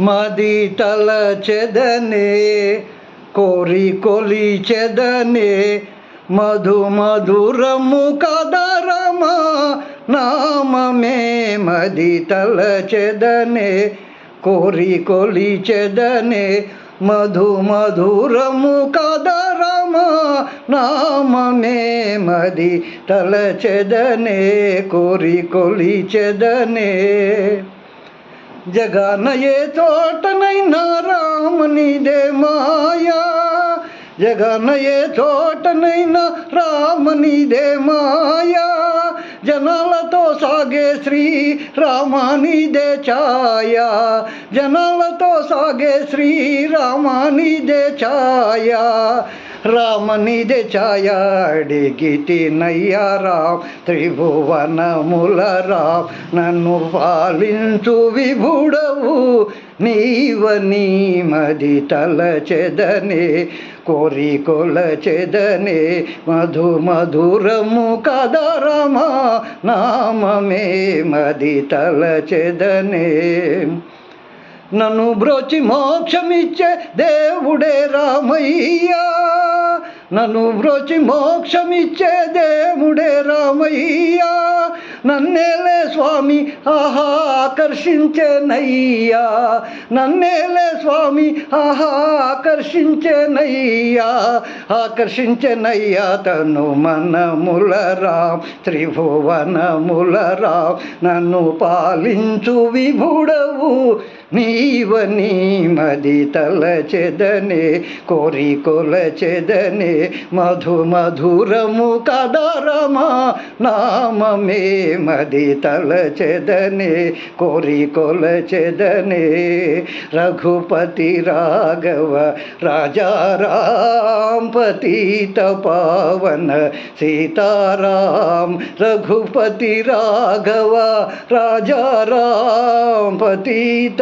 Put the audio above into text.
మది తల చెదనే కోరి కొలి చెదనే మధు మధురము కదరమా నామమే మది తల చెదనే కోరి కొలి చెదనే మధు మధురము కదరమా నామమే మది తల చెదనే కోరి కొలి చెదనే. జగన ఏ చోటనైనా రామనిదే మాయా. జగన ఏ చోటనైనా రామనిదే మాయా. జనాలతో సాగే శ్రీ రామానిదే ఛాయా. జనాలతో సాగే శ్రీ రామానిదే ఛాయా. రామనిదే ఛాయా అడిగితి నయ్యా రామ్ త్రిభువనముల రామ్ నన్ను పాలించు విభుడవు నీవని మది తలచెదనే కోరి కొలచెదనే మధు మధురము కదరమ నామమే మది తలచెదనే. నన్ను బ్రోచి మోక్షమిచ్చే దేవుడే రామయ్యా. నన్ను బ్రోచి మోక్షమిచ్చే దేవుడే రామయ్యా. నన్నేలే స్వామి ఆహా ఆకర్షించే నయ్యా నన్నేలే స్వామి ఆహా ఆకర్షించే నయ్యా ఆకర్షించే నయ్యా తను మనముల రామ్ త్రిభువనముల రామ్ నన్ను పాలించు విభుడవు. నీవని మది తలచెదనే కోరి కొలచెదనే మధు మధురము కదరమా నామమే మది తలచెదనే కోరి కొలచెదనే రఘుపతి రాఘవ రాజారాం పతిత పావన సీతారాం రఘుపతి రాఘవ రాజారాం పతిత